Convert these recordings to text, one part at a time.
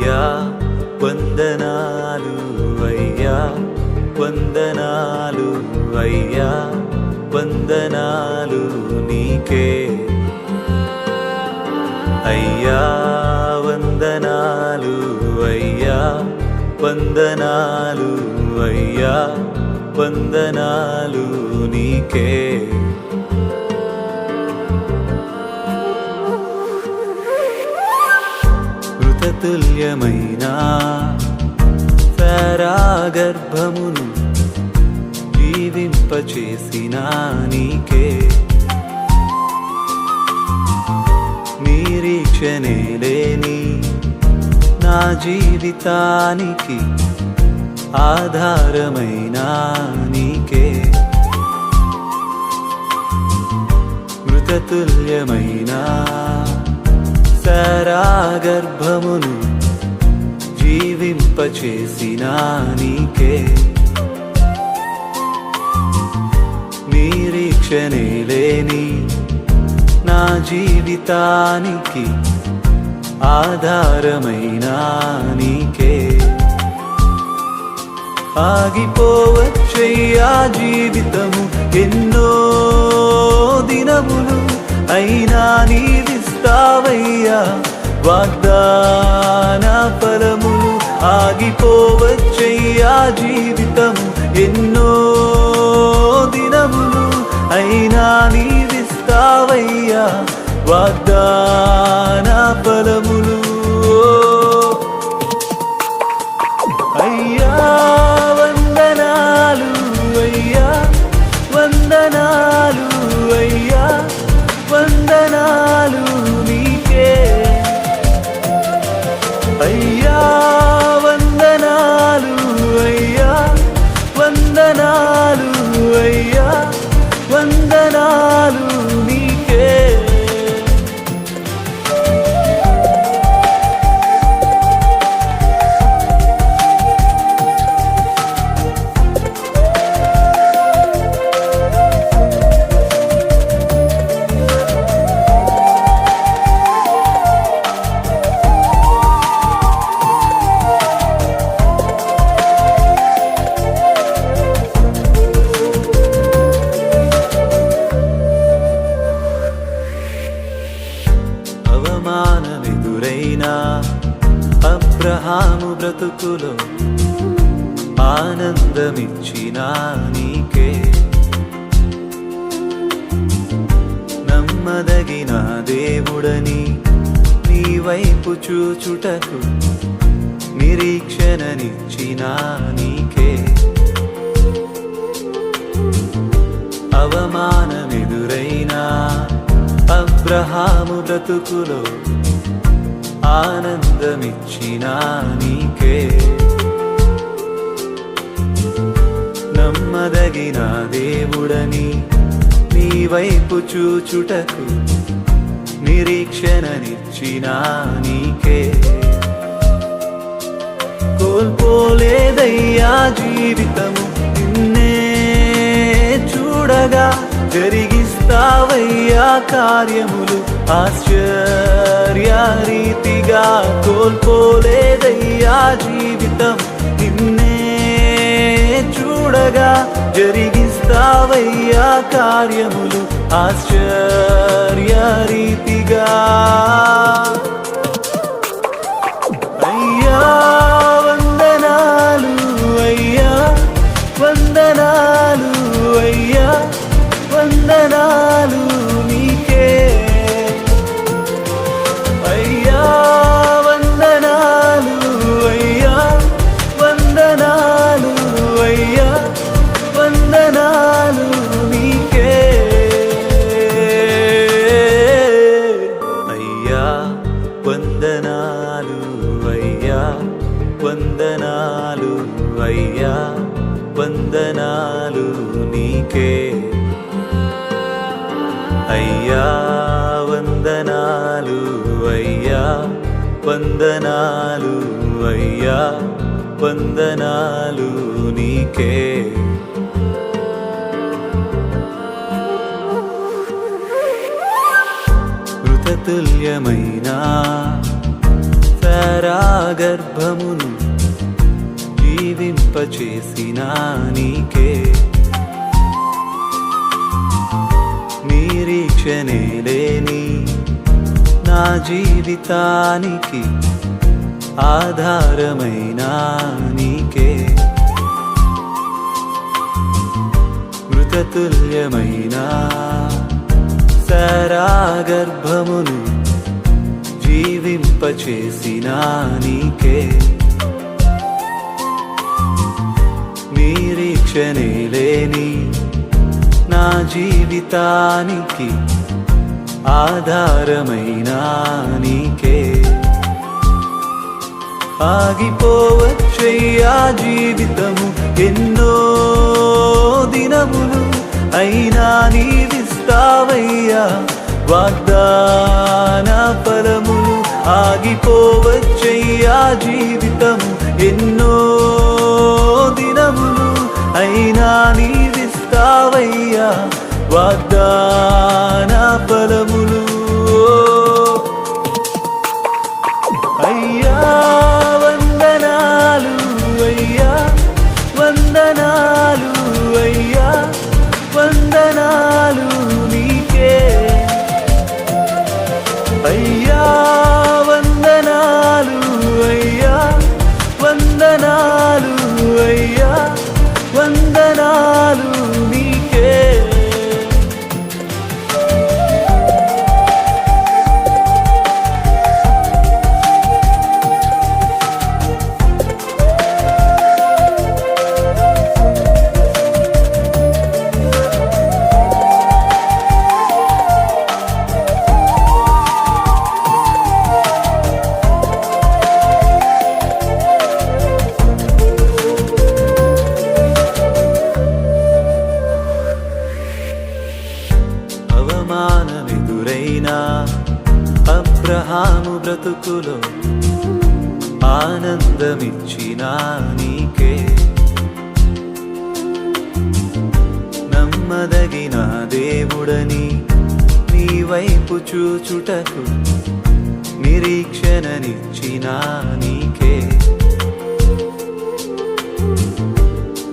అయ్యా వందనాలు అయ్యా వందనాలు అయ్యా వందనాలు నీకే. అయ్యా వందనాలు అయ్యా వందనాలు అయ్యా వందనాలు నీకే. మృతతుల్యమైన గర్భమును జీవింపచేసిన నీకే. నిరీక్షణే లేని నా జీవితానికి ఆధారమైన నీకే. మృతతుల్యమైన. గర్భమును జీవింపచేసిన నీకే. నిరీక్షణే లేని నా జీవితానికి ఆధారమైన నీకే. ఆగిపోవచ్చయ్యా జీవితము ఎన్నో దినములు అయినా నీవిస్తావయ్యా వాగ్దాన ఫలములు ఆగిపోవచ్చయ్యా జీవితం. ఎన్నో దినములు అయినా నీవిస్తావయ్యా. వాగ్దాన ఫలములు. అయ్యా వందనాలు అయ్యా. వందనాలు అయ్యా. వందనాలు అయ్యా అవమానమెదురైనా అబ్రహాము బ్రతుకులో ఆనందమిచ్చిన నీకే. నమ్మదగిన దేవుడని నీ వైపు చూచుటకు నిరీక్షణనిచ్చిన నీకే. అవమానమెదురైనా అబ్రహాము బ్రతుకులో ఆనందమిచ్చిన నీకే. నమ్మదగిన దేవుడని నీ వైపు చూచుటకు నిరీక్షణనిచ్చిన నీకే. కోల్పోలేదయ్యా జీవితము నిన్నే చూడగా జరిగి చేస్తావయ్యా కార్యములు ఆశ్చర్య రీతిగా కోల్పోలేదయ్యా జీవితం. నిన్నే చూడగా జరిగిస్తావయ్యా కార్యములు ఆశ్చర్య రీతిగా వందనాలు నీకే. అయ్యా వందనాలు అయ్యా వందనాలు అయ్యా వందనాలు నీకే. మృతతుల్యమైన సరాగర్భమును జీవింపచేసిన నీకే. నిరీక్షణే లేని నా జీవితానికి ఆధారమైన నీకే. మృతతుల్యమైన సరాగర్భమును జీవింపచేసిన నీకే. నిరీక్షణే లేని నా జీవితానికి ఆధారమైన నీకే. ఆగిపోవచ్చయ్యా జీవితము ఎన్నో దినములు అయినా నీవిస్తావయ్యా. వాగ్దాన ఫలములు ఆగిపోవచ్చయ్యా జీవితము ఎన్నో వాగ్దాన ఫలములు బ్రతుకులో ఆనందమిచ్చిన నీకే. నమ్మదగిన దేవుడని నీ వైపు చూచుటకు నిరీక్షణనిచ్చిన నీకే.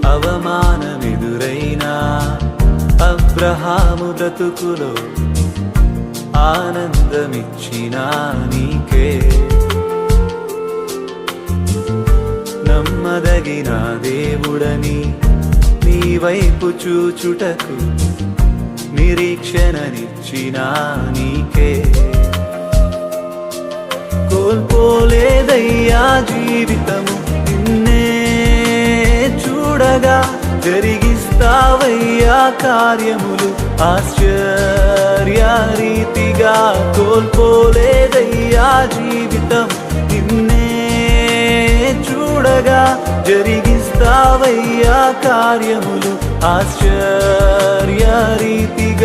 అవమానమెదురైనా అబ్రహాము బ్రతుకులో ఆనందమిచ్చిన నీకే. నమ్మదగిన దేవుడని నీ వైపు చూచుటకు నిరీక్షణనిచ్చిన నీకే. కోల్పోలేదయ్యా జీవితము నిన్నే. చూడగా జరిగిస్తావయ్యా కార్యములు ఆశ్చర్యారీ పూర్తిగా కోల్పోలేదయ్యా జీవితం. నిన్నే చూడగా జరిగిస్తావయ్యా కార్యములు. ఆశ్చర్య రీతిగా